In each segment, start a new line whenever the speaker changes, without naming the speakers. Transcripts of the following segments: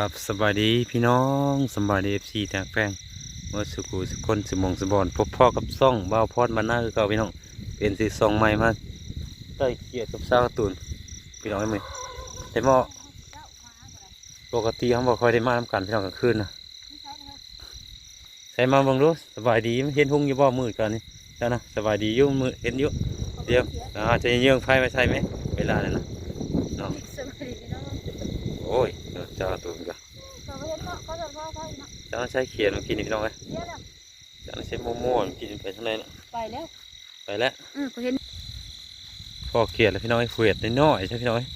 ครับสบายดีพี่น้องสบายดีเอฟซีทางแป้งเมื่อสุกูสุคนสมองสมบอนพบพ่อกับซ่องบ่าวพอดมาหน้าคือเก่าพี่น้องเป็นสีซองใหม่มาได้เกียรติกับสาวการ์ตูนพี่น้องเอ้ยมั้ยแต่หมอปกติเขาบอกคอยได้มาทำกันพี่น้องกลางคืนนะใส่มาเบังดูสบายดีเห็นหุ่งอยู่บ่มืดกันนี่เจ้านะสบายดีอยู่มืดเห็นอยู่เดี๋ยวอาจจะเยื่องไฟไม่ใช่ไหมเวลาเนี่ยนะเนาะ
สวัสดีพี่น้อง
โอ้ย เจ้าการ์ตูนกัน
เราก็เห็นเนาะเขาจะพ่อพ่อเนาะ
เจ้าใช้เขียนเมื่อกี้นี่พี่น้องเอ้ย
เดี๋ยวแล้ว
เจ้าใช้โมโม่เมื่อกี้นี่ไปทางไหนน่ะ
ไปแล้ว
ไปแล้ว
อือก็เห็น
พอเขียนแล้วพี่น้องไอ้เขียนน้อยๆใช่พี่น้องเอ้ย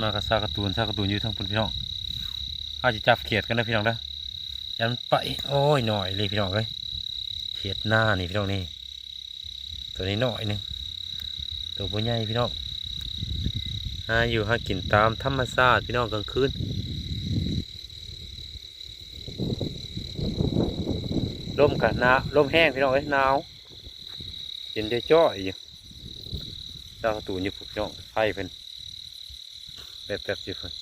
มากับซากการ์ตูนซากการ์ตูนอยู่ทางบนพี่น้องอาจจะจับเขียดกันนะพี่น้องนะยันไปโอ้ยหน่อยเลยพี่น้องเอ้ยเขียดหน้านี่พี่น้องนี่ตัวนี้หน่อยหนึงตัวบัวใหญ่พี่น้อง หาอยู่หากินตามธรรมชาติพี่น้องกลางคืนลมกับหนาลมแห้งพี่น้องเอ้ยหนาวเย็นจะจ้อยอยู่ซากร์ตูนยู่พี่น้องไฟเป็นแบบแบบอยู่เพิ่น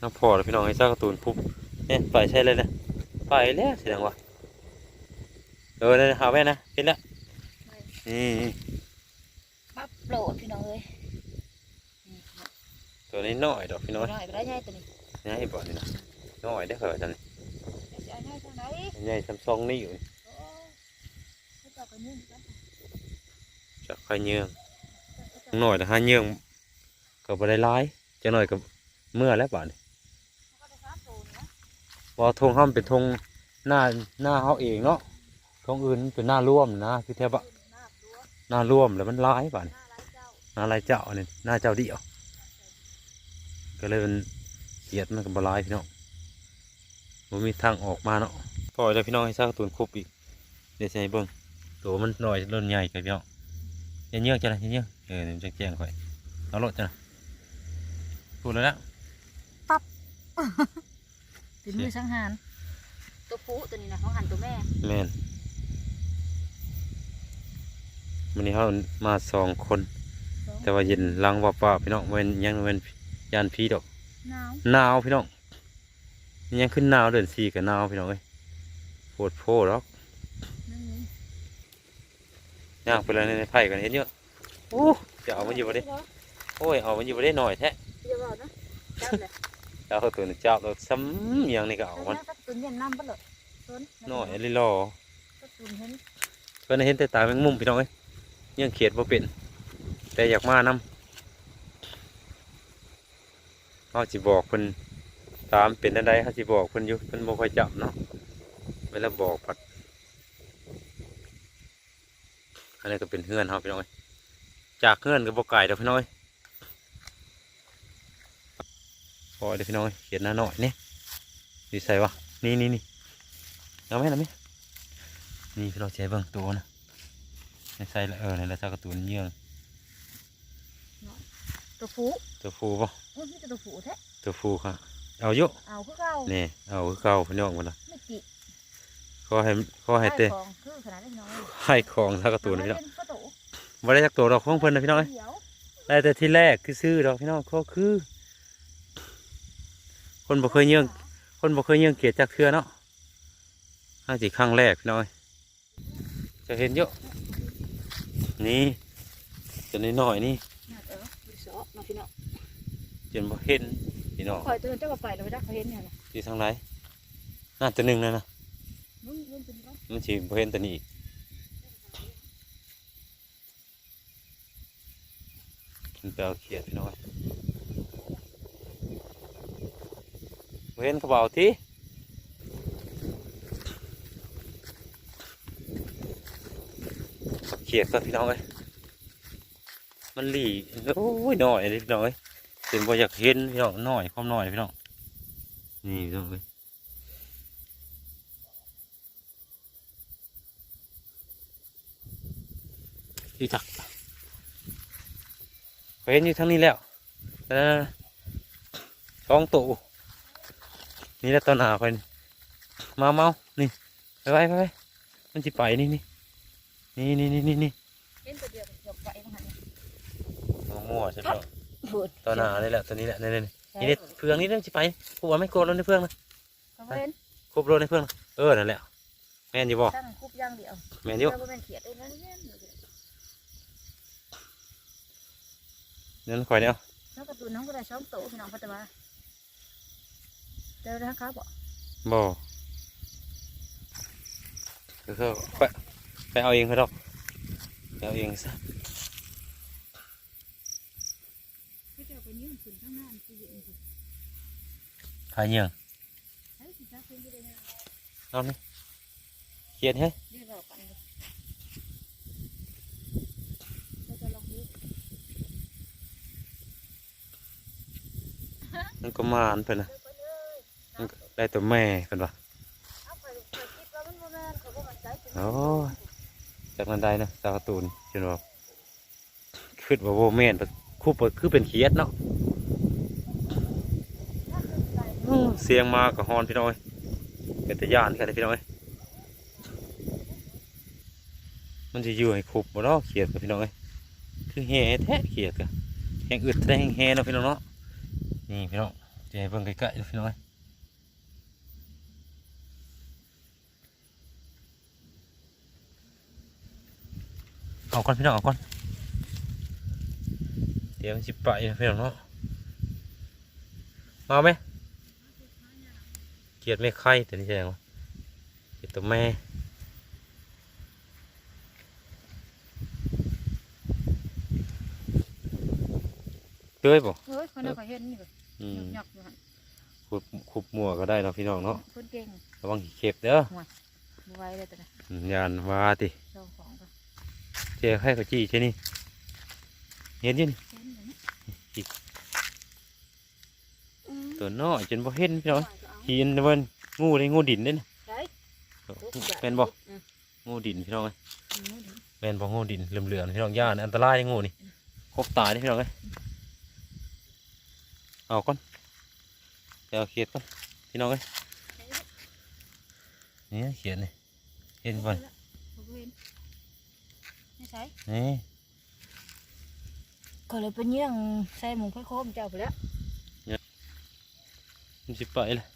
น้ำพอแล้วพี่น้องให้ซากร์ตูนปุ๊บเนี่ยไปใช่เลยนะไปแล้วแสดงว่าเออเนี่ยหาแว่นะเห็นแล้วนี่
โปรดพี่น้องเอ้ยนี่
ตัวนี้น้อยดอกพี่น้อย
น้อยไปได้ใหญ่ตัวนี้
นี่ให้บ่นี่นะน้อยได้อเหรอจัน
จะเอาใหญ่ทางไหน
ใหญ่ซัมซุงนี่อยู่
โอ้เขาจะกันนึ่งกัน
จะค่อยเยื่องน้อยแต่ห้าเยื่องก็บ่ได้ร้ายจะหน่อยก็เมื่อแล้วบ่านี่
เขาก็จะซับโซนนะ
พอทงห้ามเป็นทงหน้าหน้าเขาเองเนาะทงอื่นเป็นหน้าร่วมนะคือแทบว่า
หน้าตัว
หน้าร่วมแล้วมันร้ายบ่านี่
ห น้าไรเจ้า
หน้าลายเจ้าเนี่ยหน้าเจ้าเดียวก็เลยมันเกลียดมันกับบหลายพี่น้องมันมีทางออกมาเนาะปล่อยแล้วพี่น้องให้ซากการ์ตูนครบอีกเดี๋ยวใส่เบิ้งตัวมันหน่อยเริ่มใหญ่กันพี่น้องอยังเยื่อจ้ะนะอยังเยื่อเออเดี๋ยวมันจะแจ้งค่อยเอารถจ้ะนะพูดแล้วนะ
ถึงมือสังหารตัวผู้ตัวนี้นะเขาหันตัวแม่
แมนวันนี้เขามาสองคน
สอง
แต่ว่าเย็นลังว่าป่าพี่น้องเว้นยังเว้นยานพีดอก
หนาว
หนาวพี่น้องยังขึ้นหนาวเดือนสี่กับหนาวพี่น้องเอ้ยโพดโพดหรอก
นั่นนี่
ย่างไปเลยในไผ่กันเห็นเยอะโอ้จะเอามันอยู่บ่ได้โอ้ยเอามันอยู่บ่ได้หน่อยแท้
อย่าบอกนะเจ้าเลย
เจ้าตัวนี้เจ้าเราซ้ำอย่างนี้ก็เอามัน
ก็ตุนเย็นน้ำปะเลยตุน
หน่อยลิลอ
ก็ตุนเห็น
เพิ่นเห็นแต่ตาแมงมุมพี่น้องเอ้ยยังเขียดบ่เป็น แต่อยากมานํเขาสิบอกเพิ่นตามเป็นอันใดเขาสิบอกเพิ่นอยู่เพิ่นบ่ค่อยจับเนาะเวลาบอกปัดอันนี้ก็เป็นเฮือนเฮาพี่น้อยจากเฮือนก็บ่ไกลดอพี่น้องเอ้ยพอเด้อพี่น้องเอ้ยเขียนหน้าหน่อยนี่ดีใส่วะนี่นี่นี่เอาไหมเอาไหมนี่พี่น้องใช้เบิ่งตัวนะใส่ละเออในละเจ้ากร์ตูนเยื่อง
ตัวผู้
ตัวฟูป่ะ
อุ้ยนี่ตัวผู้แท้
ตัวฟูค่ะ เอาเยอะ
เอาคือเก่า
นี่เอาคือเก่าพี่น้องมันละ
ไม่จิ
ขอให้ขอให้เตะ
ของคือขนาดนี้น้อย
ให้ของเจ้าการ์ตูนพี่น้อง
เป็นประตู
บ่ได้จักตัวดอกของเพิ่นนะพี่น้องเอ้ย
เดี๋ยว
ได้แต่ที่แรกคือซื้อดอกพี่น้องก็คือ คนบ่เคยเยื่องคนบ่เคยเยื่องเกียรติจักเทื่อเนาะห้าสิครั้งแรกพี่น้องเอ้ยจะเห็นเยอะนี่จะน้อยๆนี่
น่าจะมีสอบมา พี่น้อง
จนบ่เห็นพี่น้อง
คอยเตือนเจ้าก็ไปแล้วไปดักเขาเห็นเนี่ยนะ
อยู่ทางไหนน่าจะหนึ่งนะนะ
นุ่นนุ่นเป็นร้อน
มันสิบ่เห็นตัวนี้อีกกินเปลาเขียดพี่น้อยบ่เห็นเขาเบเอาทีเขียดก็พี่น้องเอ้ย มันหลีโอ้ยหน่อยเลยพี่น้องเอ้ยเป็นบ่อยากเห็นพี่น้องหน่อยความหน่อยพี่น้องนี่พี่น้องเอ้ยอยู่จักเห็นอยู่ทั้งนี้แล้วนั่ต้องตู่นี่แหละตอนหนาไปนี่มาเมา นี่ไปไปไปมันจะไปนี่นี่นี่นี่นี่นี่นี่
เห็นตัวเดียวเดี๋ยวไปมาหัน
มั่วๆใช่ไหม
พูด
ตัวหน้านี่แหละตัวนี้แหละนี่นี่นี่นี่เฟืองนี่เรื่องสิไปกูว่าไม่โกรธแล้วในเฟืองนะ
เขาเว้น
คุบโลในเฟืองนะเออนั่นแหละแม่นอยู่บ่
ตั้งคุบอย่างเดียว
แม่นอยู่
เราบ่แม่นเขียดเลยนะเนี่ย
นั่นข่อยเนี่ย
น้องการ์ตูนน้องก็ได้ช่องโตพี่น้องพัตมาเจอแล้วครับบ่
บ่เออไปไปเอาเองเขาดอกไปเอาเองซะ
พี่จะไปยืมขึ้นข้าง หาย
เหนื่อ
ยง
เอานี่เครียดให้
เรียกเราปันเลยเราจะลองดู
มันก็นนะมันได้ตัวแม่กันวะ
เปไปคิดว่ามันบ่แม่นเขาบ่มั่นใจจริง
โอ้จากนั้นได้นะสาวการ์ตูนจนว่าคิดว่าโวแมนไปคุบไปคือเป็นเขียดเนาะอื้อ เสียงมากับฮอนพี่น้อยเป็นตะยานกันเลยพี่น้อยมันจะอยู่ให้คุบบ่เนาะเขียดกับพี่น้อยคือแห่แท้เขียดกับแห่งอึดแท้แห่งแห่เนาะพี่น้องเนาะนี่พี่น้องจะให้เบิ่งใกล้ๆเนาะพี่น้อยเอาก่อนพี่น้องเอาก่อนเดี๋ยวมันสิไปนะพี่น้องเนาะมาไหม เกลียดไม่ไข่แต่นี่แสดงว่าเกลียดตัวแม่เฮ้ยบ่
เฮ้ยคนนั้นก็เห็นนี่ก็
อืม
หยอกๆอยู่หั่น
ขุดขุบมัวก็ได้เนาะพี่น้องเนาะ
คนเก่ง
ระวังขี้เข็บเด้อ
บ่ไหวเลยตัวน่ะ
อืมยานว่าติ
เจ้าของก็
เจ๊ให้เขาจี้ใช่นี่เห็นอยี่นี่
เห็นเลยนะ
อีก
อืม
ตัวน้อยจนบ่เห็นพี่น้อง
ว่าจะเอา
หินเวินงูเลยงูดินเด้นะ
ได้
เป็นบ่
อืม
งูดินพี่น้องเอ้ย
อืม
แม่นบ่งูดินเหลื่อมๆพี่น้องย่านอันตรายงูนี่ครบตายนี่พี่น้องเอ้ยเอาก่อนไปเอาเขียดก่อนพี่น้องเอ้ยนี่เขียดนี่เห็นบ่
บ่เห็นไม่ใช่
นี่
ก็เลยเป็นเยี่ยงใส่หมูไข่โคมเจ้าไปแล้ว
มันสิไปเลย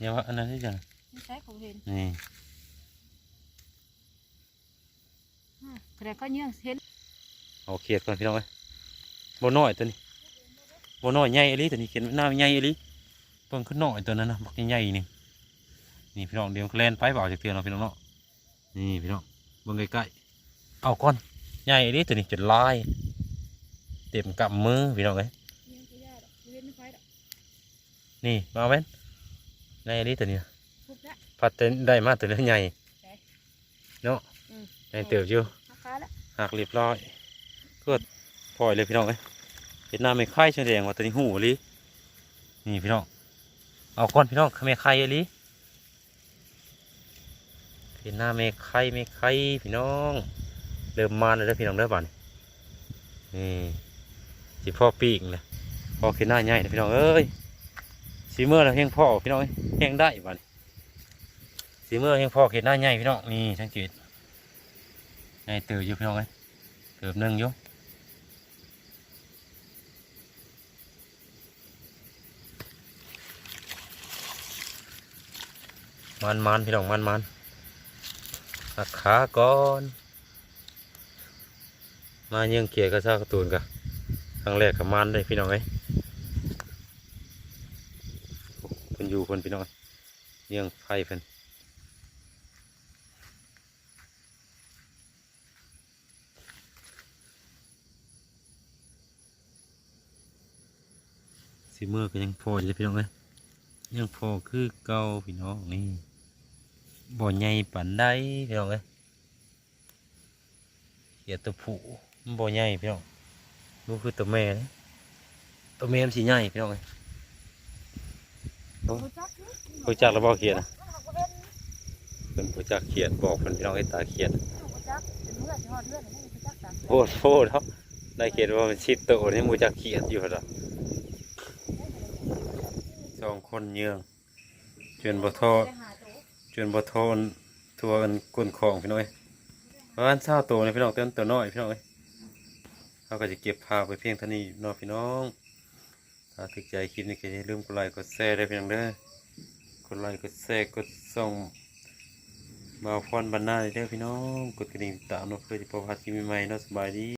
อย่าว่าอันนั้นที่จัง
ไม่ใช่เขาเห็น
นี่
อ่าแสดงเขาเยี่ยงเห็น
เอาเขียดก่อนพี่น้องเอ้ยบ่น้อยตัวนี้บ่น้อยใหญ่อีหลีตัวนี้เขียนหน้าใหญ่อีหลีเพิ่งขึ้นน้อยตัวนั้นนะบักใหญ่ๆนี่นี่พี่น้องเดี๋ยวแลนไปเปล่าจากเตือนเราะพี่น้องเนาะนี่พี่น้องเบิ่งใกล้ๆเอาก่อนใหญ่อีหลีตัวนี้จนลายเต็มกำมือพี่น้องเอ้ย
เยี่ยงก็ยากดอกเห็นไม่ไฟดอก
นี่มาเอาแม่นใหญ่อีหลีตัวนี้
พุบละ
พัดแต่ได้มาตัวนี้ใหญ่
ใช่
เนาะ
อืม
ใหญ่เติบอยู่
ราคาละ
หักเรียบร้อยเพื่อปล่อยเลยพี่น้องเอ้ยเห็นหน้าไม่ไข่แสดงว่าตัวนี้หูอีหลีนี่พี่น้องเอาก่อนพี่น้องไม่ไข่อีหลีเห็นหน้าไม่ไข่ไม่ไข่พี่น้องเริ่มมาแล้วเด้อพี่น้องเด้อบ้านนี่สิพ่อปีกเลยพ่อขึ้นหน้าใหญ่นะพี่น้องเอ้ย สีเมื่อเราเฮงพ่อพี่น้องเอ้ยเฮงได้บ้านสีเมื่อเฮงพ่อเห็นหน้าใหญ่พี่น้องนี่สังเกตใหญ่เติบอยู่พี่น้องเอ้ยเติบนึ่งอยู่มันมันพี่น้องมันมันหักขาก่อน มาเยี่ยงเกียร์กับซากร์ตูนกันครั้งแรกกับมันเลยพี่น้องเอ้ยเพิ่น อยู่เพิ่นพี่น้องเยี่ยงไฟเพิ่นสีมือก็ยังพออยู่เลยพี่น้องเอ้ยยังพอคือเก่าพี่น้องนี่บ่ใหญ่ปานใดพี่น้องเอ้ยเขียตัวผู้บ่ใหญ่พี่น้องดูคือตัวแม่ตัวแม่มันสีใหญ่พี่น้องเลย
รู้จัก
รู้จักแล้วบ่เขียน
เป็
นรู้จักเขียดบอกเพิ่นพี่น้องให้ตาเขีย
นเมื่อสิฮอด
โพดโพดครับได้เขียดว่ามันชิดโตนี่รู้จักเขียดอยู่หรอสองคนเยืองจนบ่ทอ
ไปหาโต
จนบ่ทอนตัวกันก้นของพี่น้องเอ้ยประมาณ20ตัวนี่พี่น้องเต้นตัวน้อยพี่น้องเอ้ยเขาก็จะเก็บภาไว้เพียงเท่านี้นาะพี่น้อง ถ้าถึกใจคลิปนี้ก็อย่าลืมกดไลค์กดแชร์ได้เพียงเด้อกดไลค์กดแชร์กดส่งมาฟอนบรรณาเด้อพี่น้อง กดกระดิ่งตามเนาะเพื่อจะพบพาคลิปใหม่ๆเนาะสบายดี